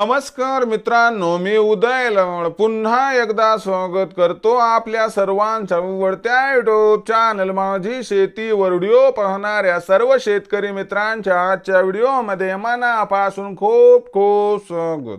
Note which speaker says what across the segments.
Speaker 1: नमस्कार मित्रांनो मी उदय लवण. पुन्हा एकदा स्वागत करतो आपल्या सर्वांच्या आवडत्या युट्यूब चॅनल माझी शेती व्हिडिओ पाहणाऱ्या सर्व शेतकरी मित्रांच्या आजच्या व्हिडिओमध्ये मनापासून खूप खूप स्वागत.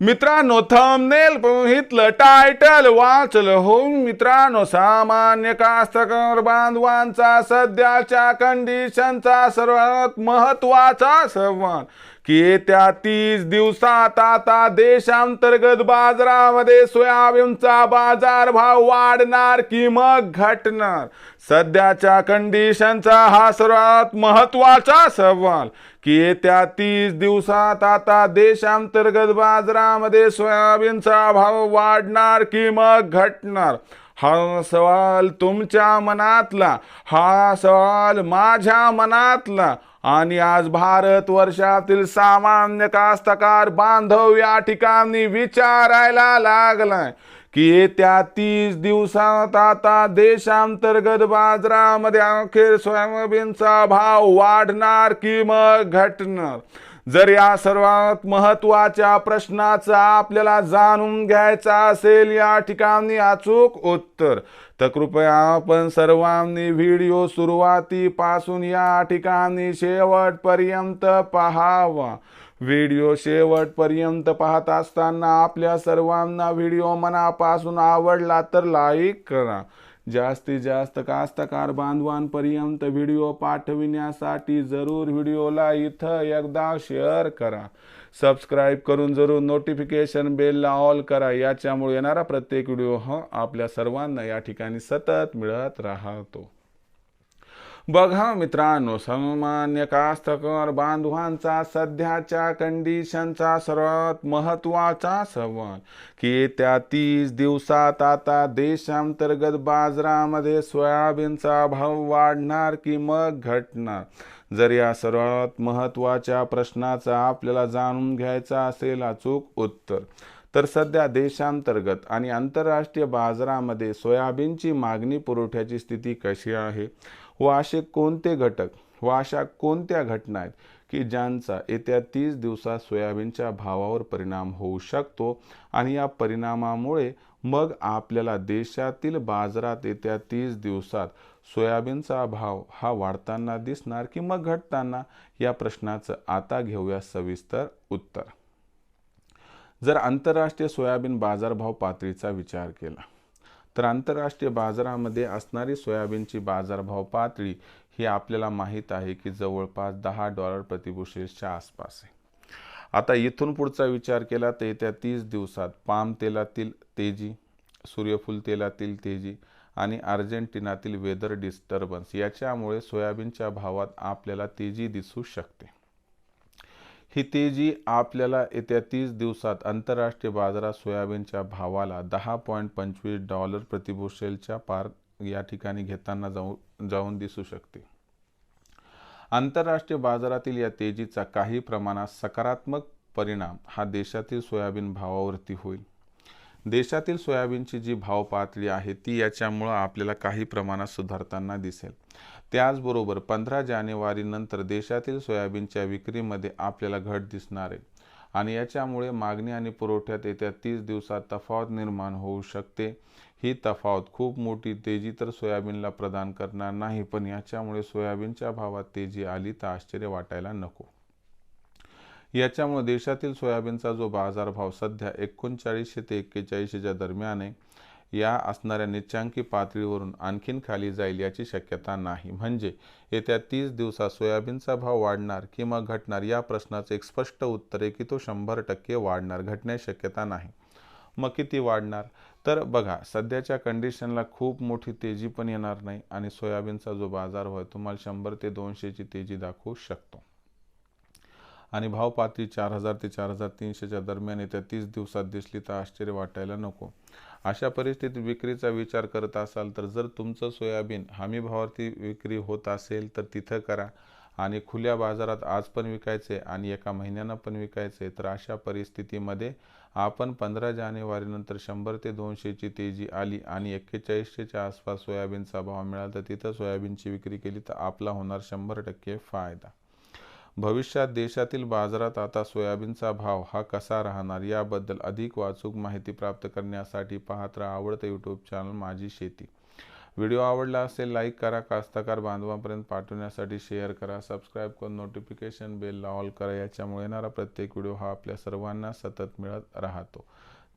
Speaker 1: मित्रांनो थंबनेल पाहितलं टायटल वाचलं हो मित्रांनो सामान्य कास्तकार बांधवांचा सध्याच्या कंडिशनचा सर्वात महत्त्वाचा संवाद की येत्या तीस दिवसात आता देशांतर्गत बाजारामध्ये सोयाबीनचा बाजारभाव वाढणार की मग घटणार? सध्याच्या कंडिशनचा हा सर्वात महत्त्वाचा सवाल की येत्या तीस दिवसात आता देशांतर्गत बाजारामध्ये सोयाबीनचा भाव वाढणार की मग घटणार? हा सवाल तुमच्या मनातला हा सवाल माझ्या मनातला आणि आज भारत वर्षातील सामान्य कास्तकार बांधव या ठिकाणी विचारायला लागलाय की येत्या तीस दिवसात आता देशांतर्गत बाजारामध्ये अखेर सोयाबीनचा भाव वाढणार की मग घटणार? जर या सर्वात महत्त्वाच्या प्रश्नाचा आपल्याला जाणून घ्यायचा असेल या ठिकाणी अचूक उत्तर तर कृपया आपण सर्वांनी व्हिडिओ सुरुवातीपासून या ठिकाणी शेवटपर्यंत पहावा. व्हिडिओ शेवटपर्यंत पाहत असताना आपल्या सर्वांना व्हिडिओ मनापासून आवडला तर लाईक करा. जास्तीत जास्त कास्तकार बांधवांपर्यंत व्हिडिओ पाठविण्यासाठी जरूर व्हिडिओला इथं एकदा शेअर करा. सबस्क्राईब करून जरूर नोटिफिकेशन बेलला ऑल करा. याच्यामुळे येणारा प्रत्येक व्हिडिओ हा आपल्या सर्वांना या ठिकाणी सतत मिळत राहतो. बघा मित्रांनो सामान्य कास्तकार बांधवांचा सध्याच्या कंडिशनचा सर्वात महत्त्वाचा सवाल. की येत्या तीस दिवसात आता देशांतर्गत बाजारामध्ये सोयाबीनचा भाव वाढणार की मग घटणार? जर या सर्वात महत्त्वाच्या प्रश्नाचा आपल्याला जाणून घ्यायचा असेल अचूक उत्तर. तर सध्या देशांतर्गत आणि आंतरराष्ट्रीय बाजारामध्ये सोयाबीनची मागणी पुरवठ्याची स्थिती कशी आहे? व असे कोणते घटक व अशा कोणत्या घटना आहेत की ज्यांचा येत्या तीस दिवसात सोयाबीनच्या भावावर परिणाम होऊ शकतो आणि या परिणामामुळे मग आपल्याला देशातील बाजारात येत्या तीस दिवसात सोयाबीनचा भाव हा वाढताना दिसणार की मग घटताना? या प्रश्नाचं आता घेऊया सविस्तर उत्तर. जर आंतरराष्ट्रीय सोयाबीन बाजारभाव पातळीचा विचार केला तर आंतरराष्ट्रीय बाजारामध्ये असणारी सोयाबीनची बाजारभाव पातळी ही आपल्याला माहीत आहे की जवळपास दहा डॉलर प्रतिबुशेलच्या आसपास आहे. आता इथून पुढचा विचार केला तर येत्या तीस दिवसात पाम तेलातील तेजी सूर्यफूल तेलातील तेजी आणि अर्जेंटिनातील वेदर डिस्टर्बन्स याच्यामुळे सोयाबीनच्या भावात आपल्याला तेजी दिसू शकते. ही तेजी आपल्याला येत्या तीस दिवसात आंतरराष्ट्रीय बाजारात सोयाबीनच्या भावाला दहा पॉईंट पंचवीस डॉलर प्रतिभूषेलच्या पार या ठिकाणी घेताना जाऊ जाऊन दिसू शकते. आंतरराष्ट्रीय बाजारातील या तेजीचा काही प्रमाणात सकारात्मक परिणाम हा देशातील सोयाबीन भावावरती होईल. देशातील सोयाबीनची जी भाव पातळी आहे ती याच्यामुळं आपल्याला काही प्रमाणात सुधारताना दिसेल. त्याचबरोबर पंधरा जानेवारीनंतर देशातील सोयाबीनच्या विक्रीमध्ये आपल्याला घट दिसणार आहे. आणि याच्यामुळे मागणी आणि पुरवठ्यात येत्या तीस दिवसात तफावत निर्माण होऊ शकते. ही तफावत खूप मोठी तेजी तर सोयाबीनला प्रदान करणार नाही पण याच्यामुळे सोयाबीनच्या भावात तेजी आली तर आश्चर्य वाटायला नको. याच्यामुळे देशातील सोयाबीनचा जो बाजारभाव सध्या एकोणचाळीसशे ते एक्केचाळीसशेच्या दरम्यान आहे या असणाऱ्या निच्चांकी पातळीवरून आणखीन खाली जाईल याची शक्यता नाही. म्हणजे येत्या तीस दिवसात सोयाबीनचा भाव वाढणार किंवा घटणार या प्रश्नाचं एक स्पष्ट उत्तर आहे की तो शंभर टक्के वाढणार घटण्याची शक्यता नाही. मग किती वाढणार? तर बघा सध्याच्या कंडिशनला खूप मोठी तेजी पण येणार नाही आणि सोयाबीनचा जो बाजार होय तुम्हाला शंभर ते दोनशेची तेजी दाखवू शकतो. आणि भावपाती चार हजार ते चार हजार तीनशेच्या दरम्यान येत्या तीस दिवसात दिसली तर आश्चर्य वाटायला नको. अशा परिस्थितीत विक्रीचा विचार करत असाल तर जर तुमचं सोयाबीन हमी भावावरती विक्री होत असेल तर तिथं करा आणि खुल्या बाजारात आज पण विकायचे आणि एका महिन्यानं पण विकायचे. तर अशा परिस्थितीमध्ये आपण पंधरा जानेवारीनंतर शंभर ते दोनशेची तेजी आली आणि एक्केचाळीसशेच्या आसपास सोयाबीनचा भाव मिळाला तर तिथं सोयाबीनची विक्री केली तर आपला होणार शंभर टक्के फायदा. भविष्यात देशातील बाजारात आता सोयाबीनचा भाव हा कसा राहणार याबद्दल अधिक वाचूक माहिती प्राप्त करण्यासाठी पाहत राहा आवडतं यूट्यूब चॅनल माझी शेती. व्हिडिओ आवडला असेल लाईक करा कास्तकार बांधवांपर्यंत पाठवण्यासाठी शेअर करा सबस्क्राईब करून नोटिफिकेशन बेलला ऑल करा याच्यामुळे येणारा प्रत्येक व्हिडिओ हा आपल्या सर्वांना सतत मिळत राहतो.